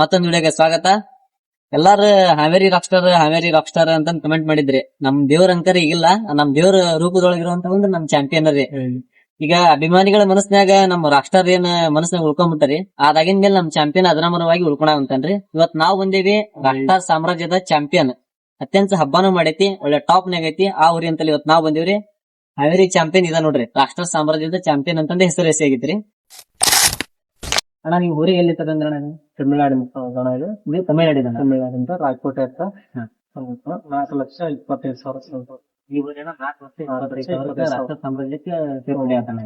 ಮತ್ತೊಂದ್ ವಿಡಿಯೋಗೆ ಸ್ವಾಗತ. ಎಲ್ಲಾರು ಹಾವೇರಿ ರಾಕ್ ಹಾವೇರಿ ರಾಕ್ ಅಂತ ಕಮೆಂಟ್ ಮಾಡಿದ್ರಿ. ನಮ್ ದೇವ್ರ ಅಂಕರ್ ಈಗಿಲ್ಲ, ನಮ್ ದೇವ್ರ ರೂಪದೊಳಗಿರುವಂತ ಒಂದು ನಮ್ ಚಾಂಪಿಯನ್ ರೀ ಈಗ ಅಭಿಮಾನಿಗಳ ಮನಸ್ನ್ಯಾಗ ನಮ್ ರಾಕ್ ಸ್ಟಾರ್ ಏನ್ ಮನಸ್ನಾಗ ಉಳ್ಕೊಂಡ್ಬಿಟ್ಟರಿ ಅದಾಗಿನ ಮೇಲೆ ನಮ್ ಚಾಂಪಿಯನ್ ಅದ್ರಮರವಾಗಿ ಉಳ್ಕೊಳಂತನ್ರಿ ಇವತ್ ನಾವ್ ಬಂದೇವಿ ರಾಕ್ ಸ್ಟಾರ್ ಸಾಮ್ರಾಜ್ಯದ ಚಾಂಪಿಯನ್ ಅತ್ಯಂತ ಹಬ್ಬನೂ ಮಾಡೈತಿ, ಒಳ್ಳೆ ಟಾಪ್ ನಾಗ ಐತಿ, ಆ ಊರಿ ಅಂತಲ್ಲಿ ಇವತ್ ನಾವ್ ಬಂದೇವ್ರಿ. ಹಾವೇರಿ ಚಾಂಪಿಯನ್ ಇದ ನೋಡ್ರಿ ರಾಕ್ ಸಾಮ್ರಾಜ್ಯದ ಚಾಂಪಿಯನ್ ಅಂತಂದ ಹೆಸರು ಹೆಸರು ಆಗೈತ್ರಿ ಅಣ್ಣ, ನೀವು ಊರಿಗೆ ಎಲ್ಲಿ ತಗೊಂಡ್ರಣ ತಮಿಳ್ನಾಡಿನ ಗಣ ಇದು. ಇದು ತಮಿಳ್ನಾಡಿನ ತಮಿಳ್ನಾಡಿಂದ ರಾಯಕೋಟೆ ಹತ್ರ. ನಾಲ್ಕು ಲಕ್ಷ ಇಪ್ಪತ್ತೈದು ಸಾವಿರ ಸಾಮ್ರಾಜ್ಯಕ್ಕೆ ಸೇರ್ಪಡೆ ಆತನ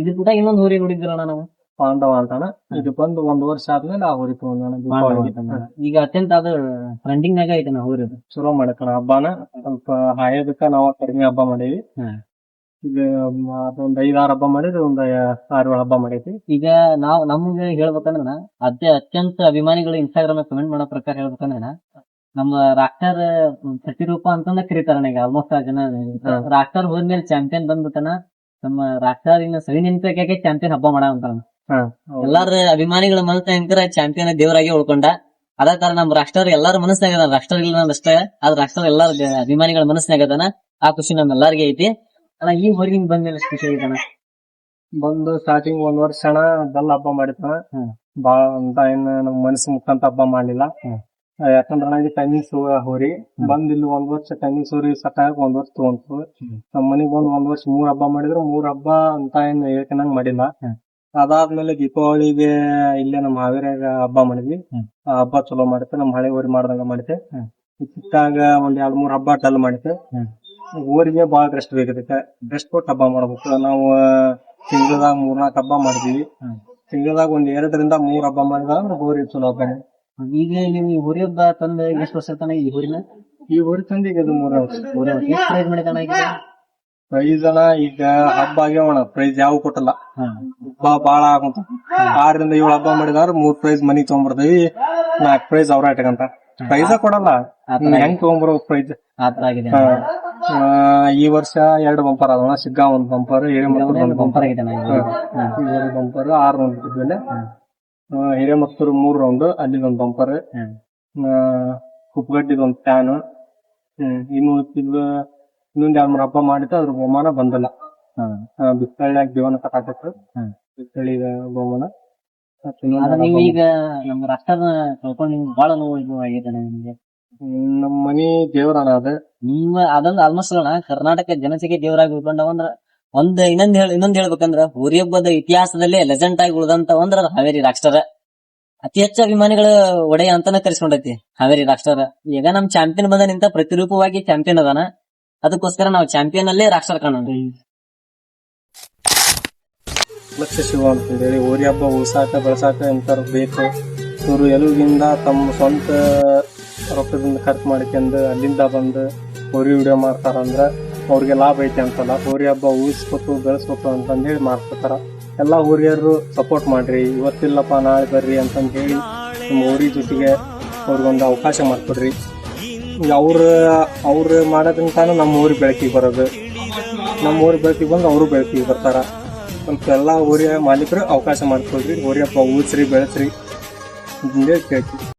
ಇದು ಕೂಡ ಇನ್ನೊಂದು ಊರಿಗೆ ನೋಡಿದ್ರಣ್ಣ ನಾವು? ಪಾಂಡವ ಅಂತಾನ. ಇದು ಬಂದು ಒಂದ್ ವರ್ಷ ಆದ್ಮೇಲೆ ಆ ಊರಿಗೆ ತಗೊಂಡಾನ ದೀಪಾವಳಿಗೆ ಈಗ ಅತ್ಯಂತ ಅದು ಟ್ರೆಂಡಿಂಗ್ ನಾಗ ಐತೆ ನಾವು ಊರು ಶುರು ಮಾಡಕಣ ಹಬ್ಬನ. ಸ್ವಲ್ಪ ಹಾಯೋದಕ್ಕ ನಾವು ಕಡಿಮೆ ಹಬ್ಬ ಮಾಡೀವಿ. ಈಗ ಅದೊಂದ್ ಐದಾರು ಹಬ್ಬ ಮಾಡಿದ್ರೆ ಒಂದ್ ಆರು ಏಳು ಹಬ್ಬ ಮಾಡೈತಿ. ಈಗ ನಾವ್ ನಮ್ಗ ಹೇಳ್ಬೇಕಂದ್ರ ಅದೇ ಅತ್ಯಂತ ಅಭಿಮಾನಿಗಳು ಇನ್ಸ್ಟಾಗ್ರಾಮ್ ಕಮೆಂಟ್ ಮಾಡೋ ಪ್ರಕಾರ ಹೇಳ್ಬೇಕಂದ್ರ ನಮ್ಮ ರಾಕ್ಟರ್ ಪ್ರತಿರೂಪ ಅಂತಂದ ಕರೀತಾರ ಈಗ ಆಲ್ಮೋಸ್ಟ್ ಆ ಜನ. ರಾಕ್ಟರ್ ಹೋದ್ಮೇಲೆ ಚಾಂಪಿಯನ್ ಬಂದ್ಬಿಟ್ಟನ ನಮ್ಮ ರಾಕ್ಟರ್ ಇನ್ನ ಸವಿ ನೆನಪಕ್ಕೆ ಚಾಂಪಿಯನ್ ಹಬ್ಬ ಮಾಡ ಅಂತ ಎಲ್ಲಾರ ಅಭಿಮಾನಿಗಳ ಮನಸ್ಸಿನ ಚಾಂಪಿಯನ್ ದೇವರಾಗಿ ಉಳ್ಕೊಂಡ. ಅದ ತರ ನಮ್ ರಾಷ್ಟ್ರ ಎಲ್ಲಾರ ಮನಸ್ಸಿನಾಗ ರಾಷ್ಟ್ರ ಇಲ್ಲ ಅಷ್ಟೇ ಆದ್ರ ರಾಷ್ಟ್ರ ಎಲ್ಲಾರ ಅಭಿಮಾನಿಗಳ ಮನಸ್ಸಿನಾಗ ಅದಾನ. ಆ ಖುಷಿ ನಮ್ಮೆಲ್ಲರಿಗೆ ಐತಿ. ಅಣ್ಣ ಈ ಹೊರಗಿನ ಬಂದ್ಮೇಲೆ ಸ್ಪೆಷಲ್ ಐತಣ್ಣ ಬಂದು ಸ್ಟಾರ್ಟಿಂಗ್ ಒಂದ್ ವರ್ಷ ಅಣ್ಣ ಬೆಲ್ಲ ಹಬ್ಬ ಹ್ಮ್. ಬಾಳ ಅಂತ ಏನು ನಮ್ ಮನಸ್ಸು ಮುಖಂತ ಹಬ್ಬ ಮಾಡ್ಲಿಲ್ಲ ಹ್ಮ್. ಅಣ್ಣ ಯಾಕಂದ್ರ ನನಗೆ ಟೈಮಿಂಗ್ಸ್ ಹೋರಿ ಬಂದ್ ಇಲ್ಲಿ ಒಂದ್ ವರ್ಷ ಟೈಮಿಂಗ್ಸ್ ಹೋರಿ ಆಗ ಒಂದ್ ವರ್ಷ ತಗೊಂತು ಹ್ಮ್. ನಮ್ ಮನಿಗ್ ಬಂದ್ ಒಂದ್ ವರ್ಷ ಮೂರ್ ಹಬ್ಬ ಮಾಡಿದ್ರು ಮೂರ್ ಹಬ್ಬ ಅಂತ ಏನು ಹೇಳ್ಕೊಂಡಂಗ್ ಮಾಡಿಲ್ಲ ಹ್ಮ್. ಅದಾದ್ಮೇಲೆ ದೀಪಾವಳಿಗೆ ಇಲ್ಲೇ ನಮ್ ಹಾವೇರಿಯಾಗ ಹಬ್ಬ ಮಾಡಿದ್ವಿ ಹ್ಮ್. ಆ ಹಬ್ಬ ಚಲೋ ಮಾಡಿತ್ತು ನಮ್ ಹಳೆ ಊರಿ ಮಾಡ್ದಂಗ ಮಾಡಿದ್ದೆ ಹ್ಮ್. ಒಂದ್ ಎರಡ್ ಮೂರ್ ಹಬ್ಬ ಡಲ್ ಮಾಡಿದ್ದೆ ಹ್ಮ್. ಊರಿಗೆ ಬಾಳ ರೆಸ್ಟ್ ಬೇಕದಕ್ಕೆ ರೆಸ್ಟ್ ಕೊಟ್ಟು ಹಬ್ಬ ಮಾಡ್ಬೇಕು. ನಾವು ತಿಂಗಳದಾಗ ಮೂರ್ನಾಲ್ಕು ಹಬ್ಬ ಮಾಡ್ತೀವಿ. ತಿಂಗಳದಾಗ ಒಂದ್ ಎರಡರಿಂದ ಮೂರ್ ಹಬ್ಬ ಮಾಡಿದಾಗ ಅಂದ್ರೆ ಊರಿಗೆ ಚಲೋ ಹಬ್ಬನೇ ಈಗ ನೀವು ಈ ಊರಿ ಹಬ್ಬ ತಂದ ಎಷ್ಟು ವರ್ಷ ತನ ಈ ಊರಿನ? ಈ ಊರಿ ತಂದಿಗೆ ಇದು ಮೂರ ವರ್ಷ. ಎಷ್ಟು ಪ್ರೈಸ್ ಈಗ? ಪ್ರೈಸ್ ಅಣ್ಣ ಈಗ ಹಬ್ಬ ಆಗ್ಯಾವಣ ಪ್ರೈಸ್ ಯಾವ ಕೊಟ್ಟಲ್ಲ. ಹಬ್ಬ ಬಾಳ ಆಗುತ್ತ ಆರರಿಂದ ಏಳು ಹಬ್ಬ ಮಾಡಿದಾರ ಮೂರ್ ಪ್ರೈಸ್ ಮನಿ ತಗೊಂಡ್ಬರ್ತೀವಿ. ನಾಲ್ಕು ಪ್ರೈಸ್ ಅವ್ರ ಇಟ್ಕಂತ ಪ್ರೈಸ ಕೊಡಲ್ಲ. ಹೆಂಗ್ ತಗೊಂಡ್ಬರೋ ಪ್ರೈಸ್ ಆತರ ಆಗಿದೆ. ಈ ವರ್ಷ ಎರಡು ಬಂಪರ್ ಅದಾವ ಸಿಗ್ಗಾ ಒಂದ್ ಬಂಪರ್ ಹಿರೇಮತ್ತೂರ್ ಒಂದ್ ಬಂಪರ್ ಇದು. ಬಂಪರ್ ಆರು ರೌಂಡ್ ಬಿಟ್ಟಿದ್ಮೇಲೆ ಹಿರೇಮತ್ತೂರ್ ಮೂರ್ ರೌಂಡ್ ಅಲ್ಲಿ ಒಂದ್ ಬಂಪರ್ ಒಂದ್ ಫ್ಯಾನ್ ಇನ್ನು ಇದು ಇನ್ನೊಂದ್ ಎರಡ್ ಮೂರು ಹಬ್ಬ ಮಾಡಿತ್ತು ಅದ್ರ ಬಹುಮಾನ ಬಂದಿಲ್ಲ. ಹಾ. ಬಿಸ್ತಳ್ಳಿಯಾಗ ಜೀವನ ಕಟ್ಟಾಕತ್ತು ಹ್ಮ್. ಬಹುಮಾನ. ಇನ್ನೊಂದ್ ನೀವು ಈಗ ನಮ್ಮ ರಾಷ್ಟ್ರದ ಕಳ್ಕೊಂಡು ನಿಮ್ಗೆ ಬಹಳ ನೋವು ಇದು ಆಗಿದೆ ನಿಮ್ಗೆ. ಹ್ಮ್, ನಮ್ ಮನಿ ಅಣ್ಣ ಅದ. ನಿಮ್ಮ ಅದೊಂದು ಆಲ್ಮೋಸ್ಟ್ ಅಣ್ಣ ಕರ್ನಾಟಕ ಜನಸಂಖ್ಯೆ ದೇವರಾಗಿ ಉಳ್ಕೊಂಡವಂದ್ರ ಒಂದ್ ಇನ್ನೊಂದ್ ಹೇಳ ಇನ್ನೊಂದ್ ಹೇಳ್ಬೇಕಂದ್ರ ಹೋರಿ ಹಬ್ಬದ ಇತಿಹಾಸದಲ್ಲೇ ಲೆಜೆಂಡ್ ಆಗಿ ಉಳಿದಂತ ಅಂದ್ರ ಅದು ಹಾವೇರಿ ರಾಷ್ಟ್ರ ಅತಿ ಹೆಚ್ಚು ಅಭಿಮಾನಿಗಳ ಒಡೆಯ ಅಂತಾನೆ ಕರೆಸ್ಕೊಂಡೈತಿ ಹಾವೇರಿ ರಾಷ್ಟ್ರ ಈಗ ನಮ್ ಚಾಂಪಿಯನ್ ಬಂದ ನಿಂತ ಪ್ರತಿರೂಪವಾಗಿ ಚಾಂಪಿಯನ್ ಅದಾನ. ಅದಕ್ಕೋಸ್ಕರ ನಾವು ಚಾಂಪಿಯನ್ ಅಲ್ಲೇ ರಾಷ್ಟ್ರ ಕಾಣೋಣ ಲಕ್ಷ ಶಿವ ಅಂತ ಹೇಳಿ ಹೋರಿ ಹಬ್ಬ ಉಳ್ಸಾಕ ಬೆಳಸಾಕ ಬೇಕು. ಇವರು ಎಲುಗಿಂದ ತಮ್ಮ ಸ್ವಂತ ರೊಕ್ಕದಿಂದ ಖರ್ಚು ಮಾಡ್ಕೊಂಡು ಅಲ್ಲಿಂದ ಬಂದು ಹೋರಿ ವಿಡಿಯೋ ಮಾಡ್ತಾರಂದ್ರ ಅವ್ರಿಗೆ ಲಾಭ ಐತಿ ಅಂತಲ್ಲ. ಹೋರಿ ಹಬ್ಬ ಊಹಿಸ್ಕೊತು ಬೆಳೆಸ್ಬೇಕು ಅಂತಂದೇಳಿ ಮಾಡ್ಕೊತಾರ. ಎಲ್ಲ ಹೋರಿಯರು ಸಪೋರ್ಟ್ ಮಾಡ್ರಿ. ಇವತ್ತಿಲ್ಲಪ್ಪ, ನಾಳೆ ಬರ್ರಿ ಅಂತಂದು ಹೇಳಿ ನಿಮ್ಮ ಊರಿ ಜೊತೆಗೆ ಅವ್ರಿಗೊಂದು ಅವಕಾಶ ಮಾಡ್ಕೊಡ್ರಿ. ಅವ್ರ, ಅವ್ರು ಮಾಡೋದ್ರಿಂದಾನು ನಮ್ಮ ಊರಿಗೆ ಬೆಳಕಿಗೆ ಬರೋದು. ನಮ್ಮ ಊರು ಬೆಳಕಿಗೆ ಬಂದು ಅವರು ಬೆಳಕಿಗೆ ಬರ್ತಾರ. ಅಂತ ಎಲ್ಲ ಊರಿಯ ಮಾಲೀಕರು ಅವಕಾಶ ಮಾಡ್ಕೊಡ್ರಿ. ಊರಿ ಹಬ್ಬ ಉಳಿಸ್ರಿ ಬೆಳೆಸ್ರಿ ಕೇಳ್ತೀವಿ.